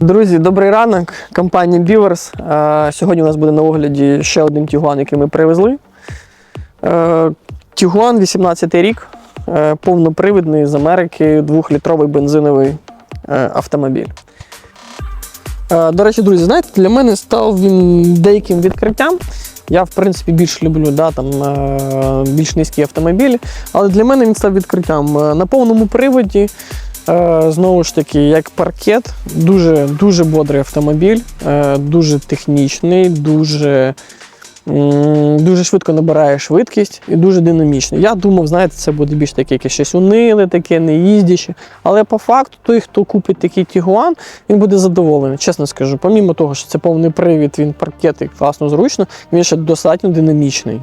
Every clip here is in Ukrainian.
Друзі, добрий ранок. Компанія Beavers. Е, Сьогодні у нас буде на огляді ще один Тігуан, який ми привезли. Е, Тігуан 18 рік, е, повнопривідний з Америки, 2-літровий бензиновий автомобіль. До речі, друзі, знаєте, для мене став він деяким відкриттям. Я, в принципі, більш люблю да, там, більш низькі автомобілі, але для мене він став відкриттям. На повному приводі, знову ж таки, як паркет, дуже, дуже бодрий автомобіль, е, дуже технічний, дуже, дуже швидко набирає швидкість і дуже динамічний. Я думав, знаєте, це буде більш таке якесь щось униле, таке, не їздяче. Але по факту, той, хто купить такий Тігуан, він буде задоволений, чесно скажу. Помімо того, що це повний привід, він паркет і класно зручно, він ще достатньо динамічний.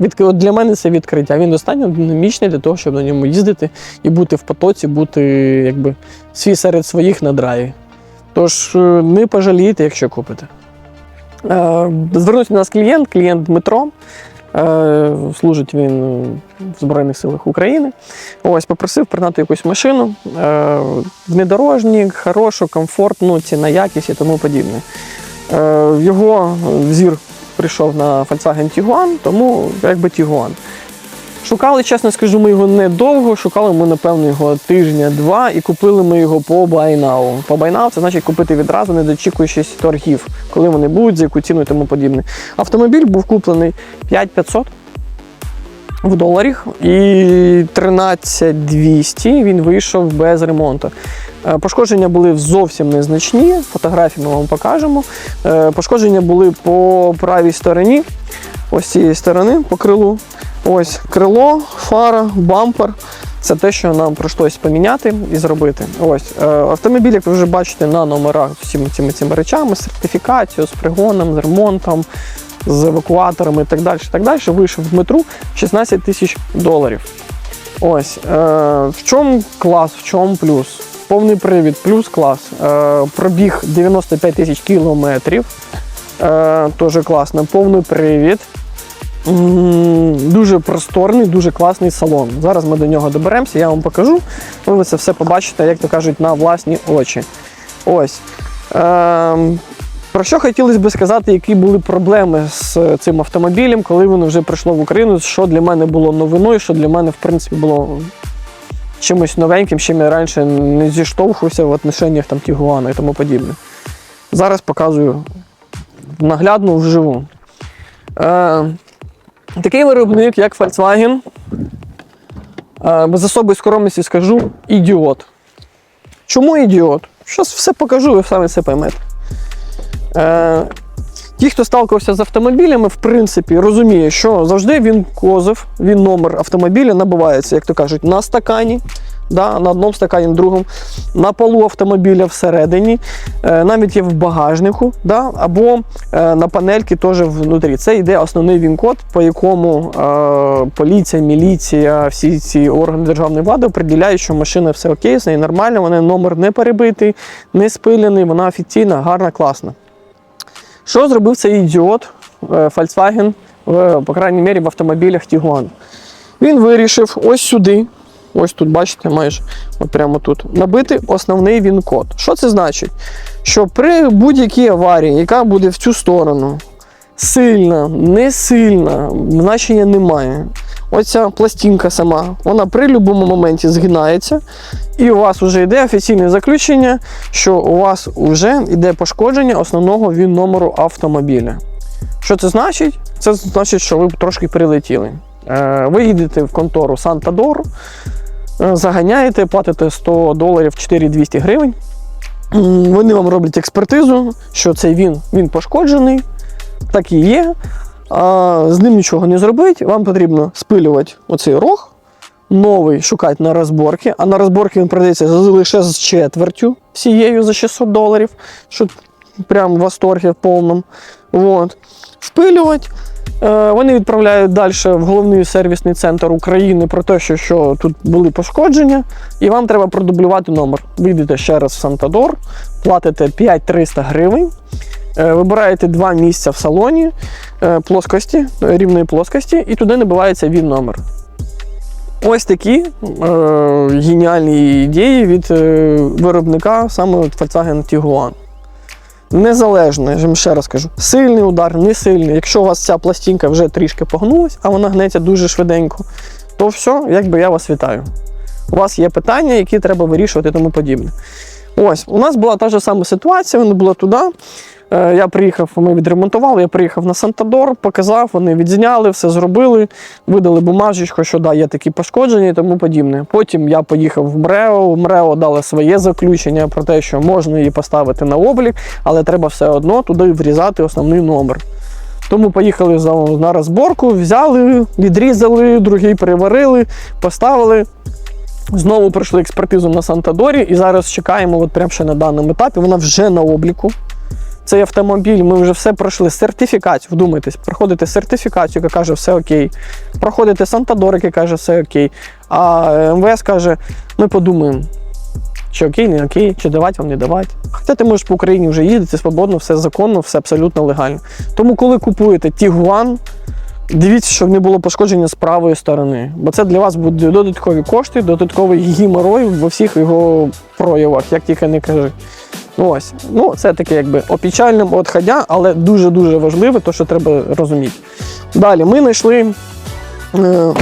От Для мене це відкриття. Він достатньо динамічний для того, щоб на ньому їздити і бути в потоці, бути якби свій серед своїх на драйві. Тож е, не пожалієте, якщо купите. Е, Звернувся до нас клієнт, клієнт Дмитро. Е, Служить він в Збройних силах України. Ось попросив пригнати якусь машину, внедорожник, хорошу, комфортну, ціна, якість і тому подібне. Його зір прийшов на Volkswagen Tiguan, тому якби Tiguan. Шукали, чесно скажу, ми його недовго, шукали ми, напевно, його тижня-два і купили ми його по Now. По Now це значить купити відразу, не дочікуючись торгів, коли вони будуть, за яку ціну і тому подібне. Автомобіль був куплений 5500 в доларах і 13200 він вийшов без ремонту. Е, Пошкодження були зовсім незначні, фотографії ми вам покажемо. Е, Пошкодження були по правій стороні, ось цієї сторони, по крилу. Ось крило, фара, бампер. Це те, що нам прийшлось поміняти і зробити. Ось е, автомобіль, як ви вже бачите, на номерах з цими цими речами, з сертифікацією, з пригоном, з ремонтом, з евакуаторами і так далі. так далі, вийшов Дмитру 16 тисяч доларів. Ось е, в чому клас, в чому плюс? Повний привід, плюс клас. Е, пробіг 95 тисяч кілометрів. Е, Теж класно. Повний привід. Дуже просторний, дуже класний салон. Зараз ми до нього доберемося, я вам покажу. Ви це все побачите, як то кажуть, на власні очі. Ось. Ем, про що хотілося би сказати, які були проблеми з цим автомобілем, коли воно вже прийшло в Україну, що для мене було новиною, що для мене, в принципі, було чимось новеньким, чим я раніше не зіштовхувався в отношеннях там Тігуана і тому подібне. Зараз показую наглядно вживу. Е, такий виробник, як Volkswagen, е, без особої скоромності скажу ідіот. Чому ідіот? Щас все покажу, ви самі це поймете. Е, ті, хто сталкивався з автомобілями, в принципі, розуміє, що завжди він козив, він номер автомобіля набувається, як то кажуть, на стакані. Да, на одному стакані, на другому, на полу автомобіля всередині, е, навіть є в багажнику, да, або е, на панельці теж внутрі. Це йде основний він-код, по якому е, поліція, міліція, всі ці органи державної влади определяють, що машина все окей, з нею нормально, вона номер не перебитий, не спилений, вона офіційна, гарна, класна. Що зробив цей ідіот е, Volkswagen, по крайній мірі, в автомобілях Tiguan? Він вирішив ось сюди, ось тут, бачите, майже от прямо тут, набити основний він-код. Що це значить? Що при будь-якій аварії, яка буде в цю сторону, сильна, не сильна, значення немає. Оця пластинка сама, вона при будь-якому моменті згинається, і у вас вже йде офіційне заключення, що у вас вже йде пошкодження основного він номеру автомобіля. Що це значить? Це значить, що ви трошки прилетіли. Е, Ви їдете в контору Сантадор, е, заганяєте, платите 100 доларів 4200 гривень. Вони вам роблять експертизу, що цей він, він пошкоджений, так і є. А, з ним нічого не зробить. Вам потрібно спилювати оцей рог, новий шукати на розборки, а на розборки він продається лише з четвертю всією за 600 доларів, що прям в восторгі в повному. Вот. Впилювати. Е, Вони відправляють далі в головний сервісний центр України про те, що, що тут були пошкодження, і вам треба продублювати номер. Ви йдете ще раз в Сантадор, платите 5300 гривень, вибираєте два місця в салоні е, плоскості, е, рівної плоскості, і туди набивається він номер. Ось такі е, геніальні ідеї від е, виробника саме от Volkswagen Tiguan. Незалежно, я вам ще раз кажу, сильний удар, не сильний. Якщо у вас ця пластинка вже трішки погнулась, а вона гнеться дуже швиденько, то все, якби я вас вітаю. У вас є питання, які треба вирішувати і тому подібне. Ось, у нас була та ж сама ситуація, вона була туди. Е, Я приїхав, ми відремонтували, я приїхав на Сантадор, показав, вони відзняли, все зробили, видали бумажечку, що да, є такі пошкодження і тому подібне. Потім я поїхав в МРЕО, в МРЕО дали своє заключення про те, що можна її поставити на облік, але треба все одно туди врізати основний номер. Тому поїхали на розборку, взяли, відрізали, другий переварили, поставили. Знову пройшли експертизу на Сантадорі, і зараз чекаємо, от прямо ще на даному етапі. Вона вже на обліку. Цей автомобіль, ми вже все пройшли. Сертифікацію, вдумайтесь, проходите сертифікацію, яка каже, все окей. Проходите Сантадор, який каже, все окей. А е, МВС каже, ми подумаємо, чи окей, не окей, чи давати вам, не давати. Хоча ти можеш по Україні вже їздити свободно, все законно, все абсолютно легально. Тому, коли купуєте Тігуан, Дивіться, щоб не було пошкодження з правої сторони, бо це для вас будуть додаткові кошти, додатковий гіморой во всіх його проявах, як тільки не кажи. Ну, ось, ну це таке якби опічальним отходя, але дуже-дуже важливе, то що треба розуміти. Далі ми знайшли е,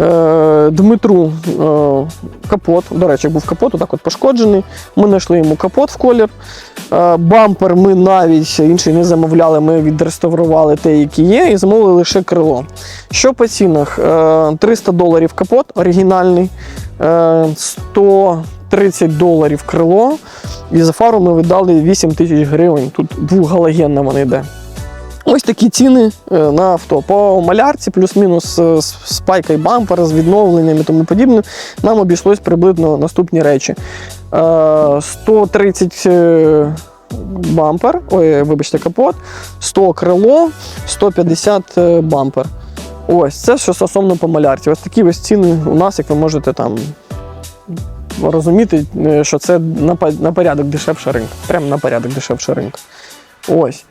е, Дмитру е, капот. До речі, був капот, отак от пошкоджений. Ми знайшли йому капот в колір. Е, бампер ми навіть інший не замовляли, ми відреставрували те, які є, і замовили лише крило. Що по цінах? Е, 300 доларів капот оригінальний. Е, 100 30 доларів крило. І за фару ми видали 8 тисяч гривень. Тут двогалогенна вона йде. Ось такі ціни е, на авто. По малярці, плюс-мінус е, спайка і бампер з відновленням і тому подібне, нам обійшлось приблизно наступні речі. Е, 130 бампер, ой, вибачте, капот, 100 крило, 150 бампер. Ось, це що стосовно по малярці. Ось такі ось ціни у нас, як ви можете там розуміти, е, що це на, порядок дешевше ринку. Прямо на порядок дешевше ринку. Ось.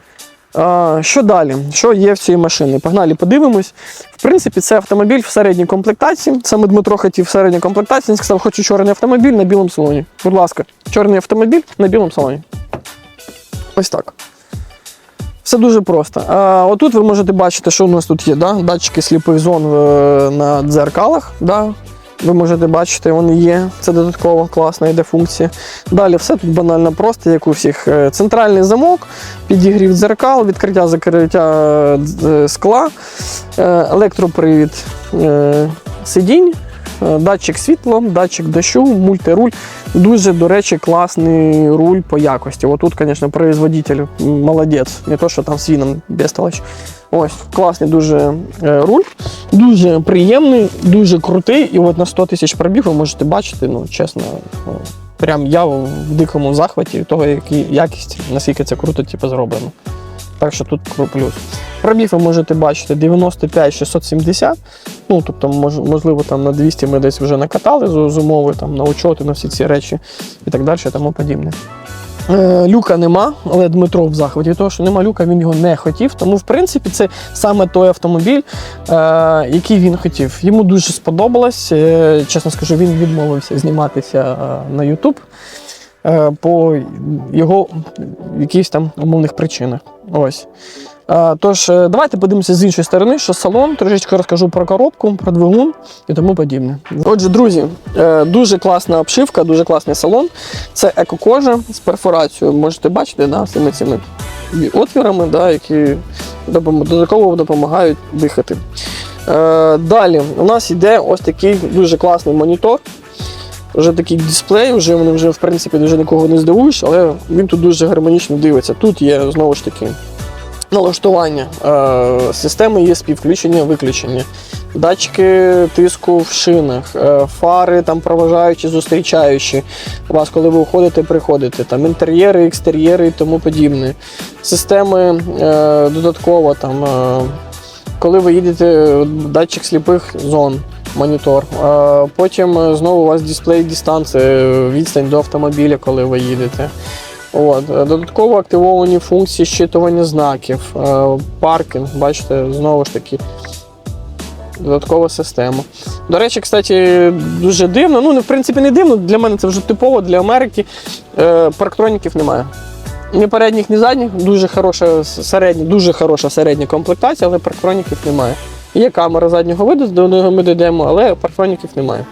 Що далі? Що є в цій машині? Погнали, подивимось. В принципі, це автомобіль в середній комплектації. Саме Дмитро хотів в середній комплектації. Він сказав, хочу чорний автомобіль на білому салоні. Будь ласка, чорний автомобіль на білому салоні. Ось так. Все дуже просто. А, отут ви можете бачити, що у нас тут є. Да? Датчики сліпих зон е, на дзеркалах. Да? Ви можете бачити, вони є. Це додатково класна йде функція. Далі все тут банально просто, як у всіх. Е, Центральний замок, підігрів дзеркал, відкриття закриття е, скла, е, електропривід е, сидінь, датчик світла, датчик дощу, мультируль. Дуже, до речі, класний руль по якості. Отут, звісно, производитель молодець. Не то, що там свіном бестолочь. Ось, класний дуже е, руль, дуже приємний, дуже крутий. І от на 100 тисяч пробіг ви можете бачити, ну, чесно, прям я в дикому захваті того, які якість, наскільки це круто типу, зроблено. Так що тут плюс. Пробіг ви можете бачити 95 670. Ну, тобто, можливо, там на 200 ми десь вже накатали з, умови, там, на учоти, на всі ці речі і так далі, тому подібне. Е, Люка нема, але Дмитро в захваті того, що нема люка, він його не хотів. Тому, в принципі, це саме той автомобіль, е, який він хотів. Йому дуже сподобалось. Е, чесно скажу, він відмовився зніматися е, на YouTube по його якихось там умовних причинах. Ось. Е, Тож, е, давайте подивимося з іншої сторони, що салон, трошечки розкажу про коробку, про двигун і тому подібне. Отже, друзі, е, дуже класна обшивка, дуже класний салон. Це екокожа з перфорацією. Можете бачити, да, цими цими отвірами, да, які додатково допомагають дихати. Е, далі у нас йде ось такий дуже класний монітор. Вже такий дисплей, вже вони вже в принципі вже нікого не здивуєш, але він тут дуже гармонічно дивиться. Тут є знову ж таки налаштування е, системи ESP, включення, виключення, датчики тиску в шинах, е, фари там проважаючі, зустрічаючі вас, коли ви уходите, приходите, там інтер'єри, екстер'єри і тому подібне. Системи е, додатково там. Е, коли ви їдете, датчик сліпих зон, монітор. Потім е, знову у вас дисплей дистанції, відстань до автомобіля, коли ви їдете. От. Додатково активовані функції щитування знаків, е, паркінг, бачите, знову ж таки. додаткова система. До речі, кстати, дуже дивно. Ну, в принципі, не дивно. Для мене це вже типово для Америки. Е, парктроніків немає. Ні передніх, ні задніх. Дуже хороша середня, дуже хороша середня комплектація, але парктроніків немає. Є камера заднього виду, до нього ми дійдемо, але парктроніків немає.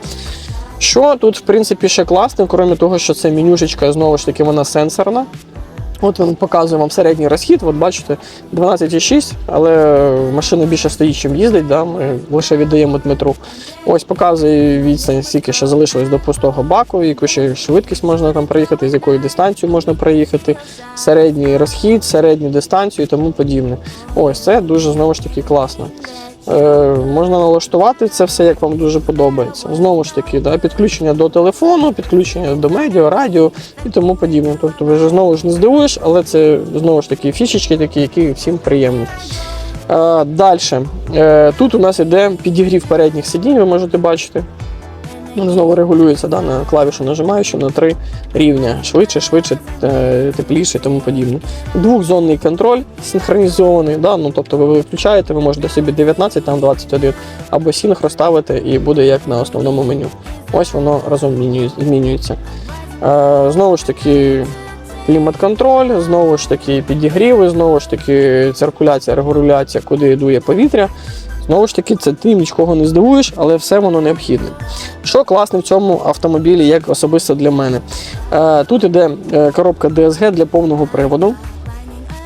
Що тут, в принципі, ще класно, крім того, що це менюшечка, знову ж таки, вона сенсорна. От він показує вам середній розхід, от бачите, 12,6, але машина більше стоїть, чим їздить, да? ми лише віддаємо Дмитру. Ось показує відстань, скільки ще залишилось до пустого баку, яку ще швидкість можна там проїхати, з якою дистанцією можна проїхати, середній розхід, середню дистанцію і тому подібне. Ось це дуже знову ж таки класно. Е, можна налаштувати це все, як вам дуже подобається. Знову ж таки, да, підключення до телефону, підключення до медіа, радіо і тому подібне. Тобто ви вже знову ж не здивуєш, але це знову ж таки фішечки, такі, які всім приємні. Е, Далі. Е, тут у нас іде підігрів передніх сидінь, ви можете бачити. Він знову регулюється да, на клавішу нажимаючи на три рівня. Швидше, швидше, е, тепліше і тому подібне. Двохзонний контроль синхронізований. Да, ну, тобто ви включаєте, ви можете собі 19, там 21, або синх розставити і буде як на основному меню. Ось воно разом змінюється. Е, знову ж таки, клімат-контроль, знову ж таки підігріви, знову ж таки циркуляція, регуляція, куди дує повітря. Знову ж таки, це ти нічого не здивуєш, але все воно необхідне. Що класне в цьому автомобілі, як особисто для мене? Е, тут іде е, коробка DSG для повного приводу.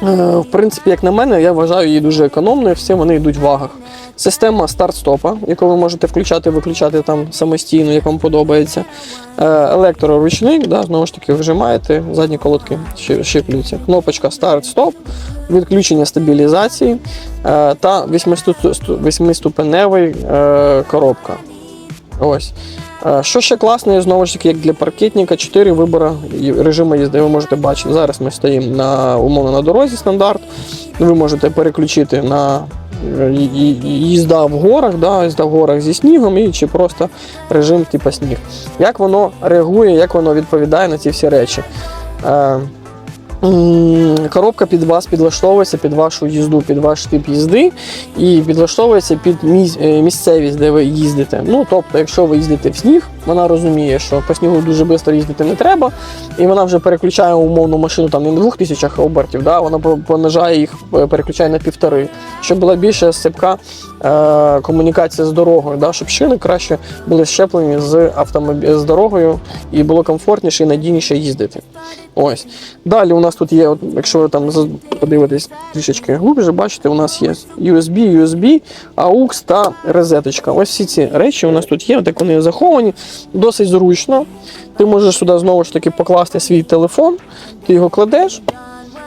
Е, в принципі, як на мене, я вважаю її дуже економною, всі вони йдуть в вагах. Система старт-стопа, яку ви можете включати виключати там самостійно, як вам подобається. Е, Електроручник, да, знову ж таки, вжимаєте, задні колодки щи- щиплюються. Кнопочка старт-стоп, відключення стабілізації е, та восьмиступеневий е, коробка. Ось. Е, Що ще класне, знову ж таки, як для паркетника, 4 вибори режиму їзди. Ви можете бачити. Зараз ми стоїмо на умовно на дорозі стандарт. Ви можете переключити на е, їзда в горах, да, їзда в горах зі снігом і чи просто режим типу сніг. Як воно реагує, як воно відповідає на ці всі речі. Коробка під вас підлаштовується під вашу їзду, під ваш тип їзди і підлаштовується під е, місцевість, де ви їздите. Ну, тобто, якщо ви їздите в сніг, вона розуміє, що по снігу дуже швидко їздити не треба, і вона вже переключає умовну машину там не на 2000 обертів, да, вона по- понижає їх, е, переключає на півтори, щоб була більша сипка е, комунікація з дорогою, да, щоб шини краще були щеплені з автомобі... з дорогою і було комфортніше і надійніше їздити. Ось. Далі у нас тут є, от, якщо ви там подивитесь трішечки глибше, бачите, у нас є USB, USB, AUX та розеточка. Ось всі ці речі у нас тут є, так вони заховані, досить зручно. Ти можеш сюди знову ж таки покласти свій телефон, ти його кладеш.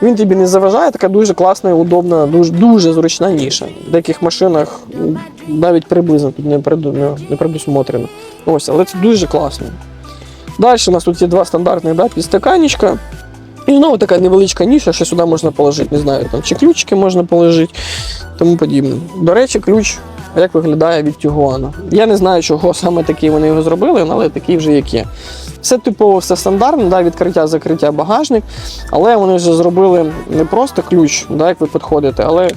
Він тобі не заважає, така дуже класна і удобна, дуже, дуже зручна ніша. В деяких машинах навіть приблизно тут не, не, предусмотрено. Ось, але це дуже класно. Далі у нас тут є два стандартних да, підстаканничка. І знову така невеличка ніша, що сюди можна положити, не знаю, там чи ключики можна положити, тому подібне. До речі, ключ як виглядає від Тюгуана. Я не знаю, чого саме такі вони його зробили, але такий вже як є. Все типово, все стандартно, да, відкриття, закриття, багажник. Але вони вже зробили не просто ключ, да, як ви підходите, але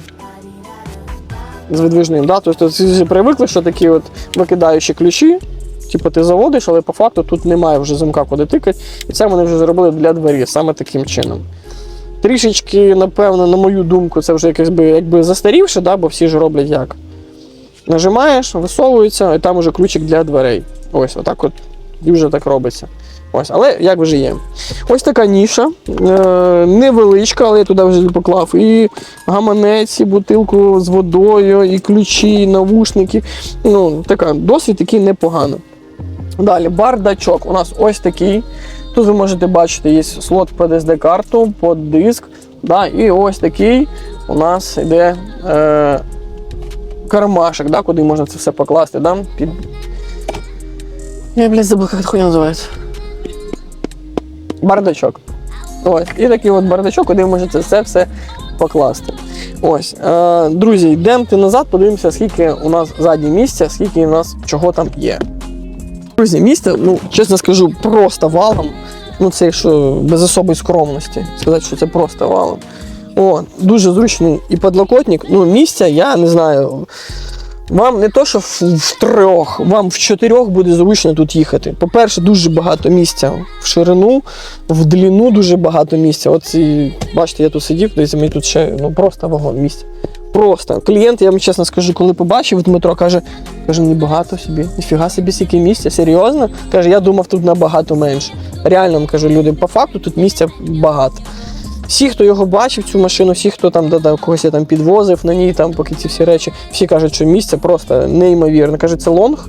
з видвижним. Да? Тобто всі привикли, що такі от викидаючі ключі. Типу ти заводиш, але по факту тут немає вже замка, куди тикати. І це вони вже зробили для двері саме таким чином. Трішечки, напевно, на мою думку, це вже якось би, якби застарівше, да? бо всі ж роблять як. Нажимаєш, висовується, і там уже ключик для дверей. Ось, отак от і вже так робиться. Ось, але як вже є. Ось така ніша. Е, невеличка, але я туди вже поклав. І гаманець, і бутилку з водою, і ключі, і навушники. Ну, така досить таки непогано. Далі, бардачок. У нас ось такий. Тут ви можете бачити, є слот під SD-карту, під диск. Да, і ось такий у нас йде е, кармашек, да, куди можна це все покласти. Да, під... Я, блядь, забув, як це хуйня називається. Бардачок. Ось. І такий от бардачок, куди ви можете це все покласти. Ось. Е, друзі, йдемо назад, подивимося, скільки у нас заднє місця, скільки у нас чого там є. Друзі, місце, ну, чесно скажу, просто валом. Ну, це якщо без особої скромності. Сказати, що це просто валом. О, дуже зручний і подлокотник. Ну, місця, я не знаю. Вам не то, що в, трьох, вам в чотирьох буде зручно тут їхати. По-перше, дуже багато місця в ширину, в длину дуже багато місця. От бачите, я тут сидів, десь мені тут ще ну, просто вагон місця. Просто. Клієнт, я вам чесно скажу, коли побачив Дмитро, каже, каже, небагато собі, ніфіга собі скільки місця, серйозно? Каже, я думав, тут набагато менше. Реально вам кажу, люди, по факту тут місця багато. Всі, хто його бачив, цю машину, всі, хто там да, когось я там підвозив на ній, там, поки ці всі речі, всі кажуть, що місце просто неймовірне. Каже, це лонг.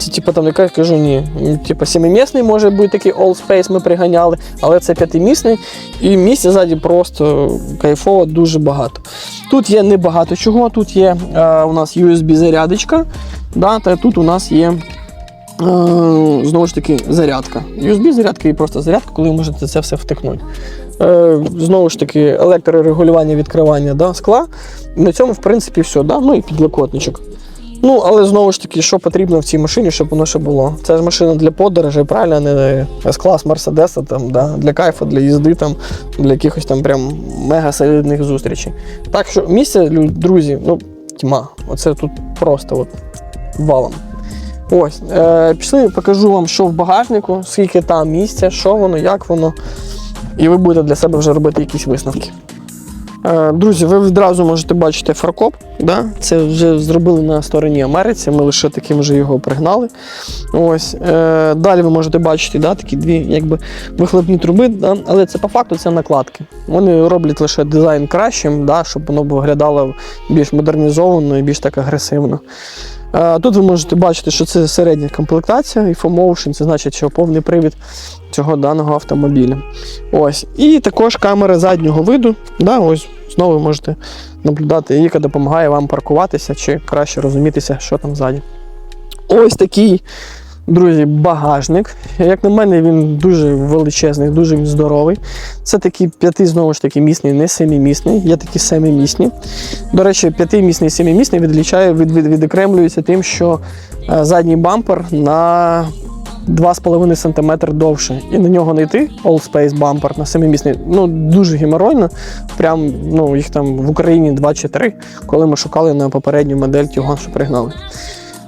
Це типу там яка кажу, ні. Типу, семимісний може бути такий all space ми приганяли, але це п'ятимісний. І місця ззаді просто кайфово, дуже багато. Тут є небагато чого. Тут є е, у нас USB-зарядочка, да, та тут у нас є. Е, Знову ж таки, зарядка. USB-зарядка і просто зарядка, коли ви можете це все втикнути. Е, Знову ж таки, електрорегулювання відкривання да, скла. На цьому, в принципі, все. Да? Ну і підлокотничок. Ну, але знову ж таки, що потрібно в цій машині, щоб воно ще було. Це ж машина для подорожей, правильно, не С-клас Мерседеса, там, да, для кайфу, для їзди, там, для якихось там прям мега солідних зустрічей. Так що місце, друзі, ну, тьма. Оце тут просто от валом. Ось, е, пішли, покажу вам, що в багажнику, скільки там місця, що воно, як воно. І ви будете для себе вже робити якісь висновки. Е, Друзі, ви відразу можете бачити фаркоп. Да? Це вже зробили на стороні Америці. Ми лише таким вже його пригнали. Ось. Е, Далі ви можете бачити да, такі дві якби, вихлопні труби, да? але це по факту це накладки. Вони роблять лише дизайн кращим, да? щоб воно виглядало більш модернізовано і більш так агресивно. Е, Тут ви можете бачити, що це середня комплектація, і Motion, це значить, що повний привід цього даного автомобіля. Ось. І також камера заднього виду. Да, ось знову ви можете наблюдати, яка допомагає вам паркуватися чи краще розумітися, що там ззаді. Ось такий, друзі, багажник. Як на мене, він дуже величезний, дуже здоровий. Це такий п'яти, знову ж таки, місний, не семимісний, є такі семимісні. До речі, п'ятимісний і семимісний відлічає, від, від, відокремлюється тим, що е, задній бампер на 2,5 см довше. І на нього не йти All Space бампер на семимісний. Ну, дуже геморойно. Прям ну, їх там в Україні 2 чи 3, коли ми шукали на попередню модель Тюган, що пригнали.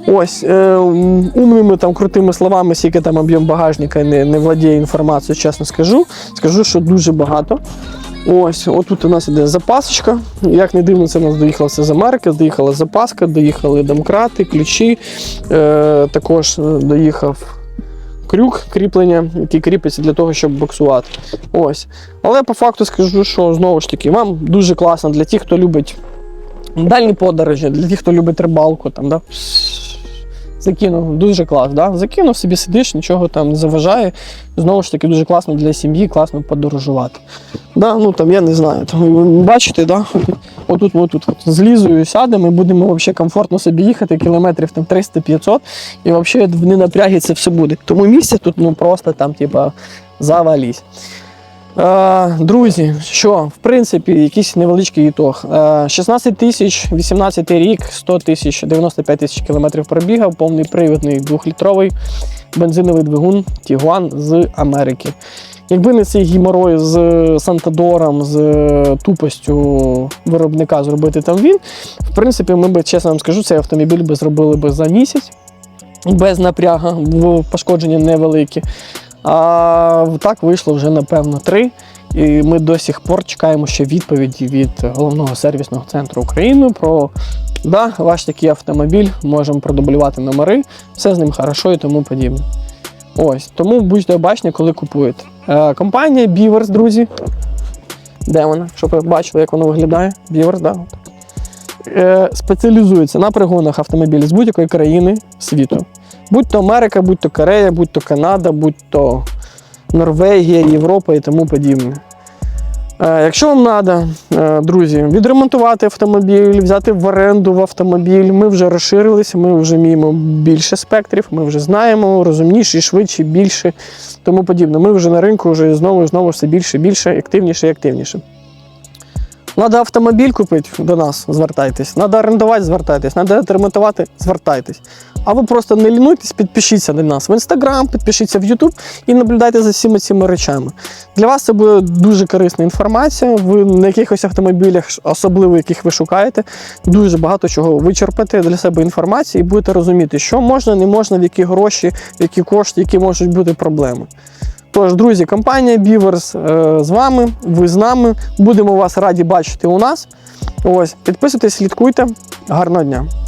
Ось, е, умними там крутими словами, скільки там об'єм багажника не, не владіє інформацією, чесно скажу. Скажу, що дуже багато. Ось, отут у нас іде запасочка. Як не дивно, це у нас доїхало все з Америки, доїхала запаска, доїхали домкрати, ключі. Е, також е, доїхав крюк кріплення, який кріпиться для того, щоб боксувати. Ось. Але по факту скажу, що знову ж таки, вам дуже класно для тих, хто любить дальні подорожі, для тих, хто любить рибалку. Там, да? Закинув дуже клас, да? закинув собі сидиш, нічого там не заважає. Знову ж таки, дуже класно для сім'ї, класно подорожувати. Да, ну там я не знаю. Там, бачите, да? отут, отут, от, злізою сядемо і будемо вообще комфортно собі їхати, кілометрів там 300-500, і взагалі в ненапрягі це все буде. Тому місце тут ну просто там, типа, завалісь. Е, друзі, що, в принципі, якийсь невеличкий ітог. Е, 16 тисяч, 18 рік, 100 тисяч, 95 тисяч кілометрів пробігав, повний привідний двохлітровий бензиновий двигун Тігуан з Америки. Якби не цей гіморой з Сантадором, з тупостю виробника зробити там він, в принципі, ми би, чесно вам скажу, цей автомобіль би зробили би за місяць без напряга, пошкодження невеликі. А так вийшло вже напевно три. І ми до сих пор чекаємо ще відповіді від головного сервісного центру України про да, ваш такий автомобіль, можемо продублювати номери, все з ним хорошо і тому подібне. Ось, тому будьте обачні, коли купуєте. Е, компанія Beavers, друзі. Де вона? Щоб ви бачили, як воно виглядає? Beavers, да? Е, спеціалізується на пригонах автомобілів з будь-якої країни світу. Будь то Америка, будь то Корея, будь то Канада, будь то Норвегія, Європа і тому подібне. Е, Якщо вам треба, друзі, відремонтувати автомобіль, взяти в оренду в автомобіль, ми вже розширилися, ми вже вміємо більше спектрів, ми вже знаємо, розумніше, швидше, більше, тому подібне. Ми вже на ринку вже знову і знову все більше, більше, активніше і активніше. Надо автомобіль купити до нас, звертайтесь. Надо орендувати, звертайтесь. Надо ремонтувати, звертайтесь. А ви просто не лінуйтесь, підпишіться на нас в інстаграм, підпишіться в Ютуб і наблюдайте за всіма цими речами. Для вас це буде дуже корисна інформація. Ви на якихось автомобілях, особливо яких ви шукаєте, дуже багато чого вичерпаєте для себе інформації і будете розуміти, що можна, не можна, в які гроші, які кошти, які можуть бути проблеми. Тож, друзі, компанія е, з вами, ви з нами. Будемо вас раді бачити у нас. Ось, підписуйтесь, слідкуйте. Гарного дня!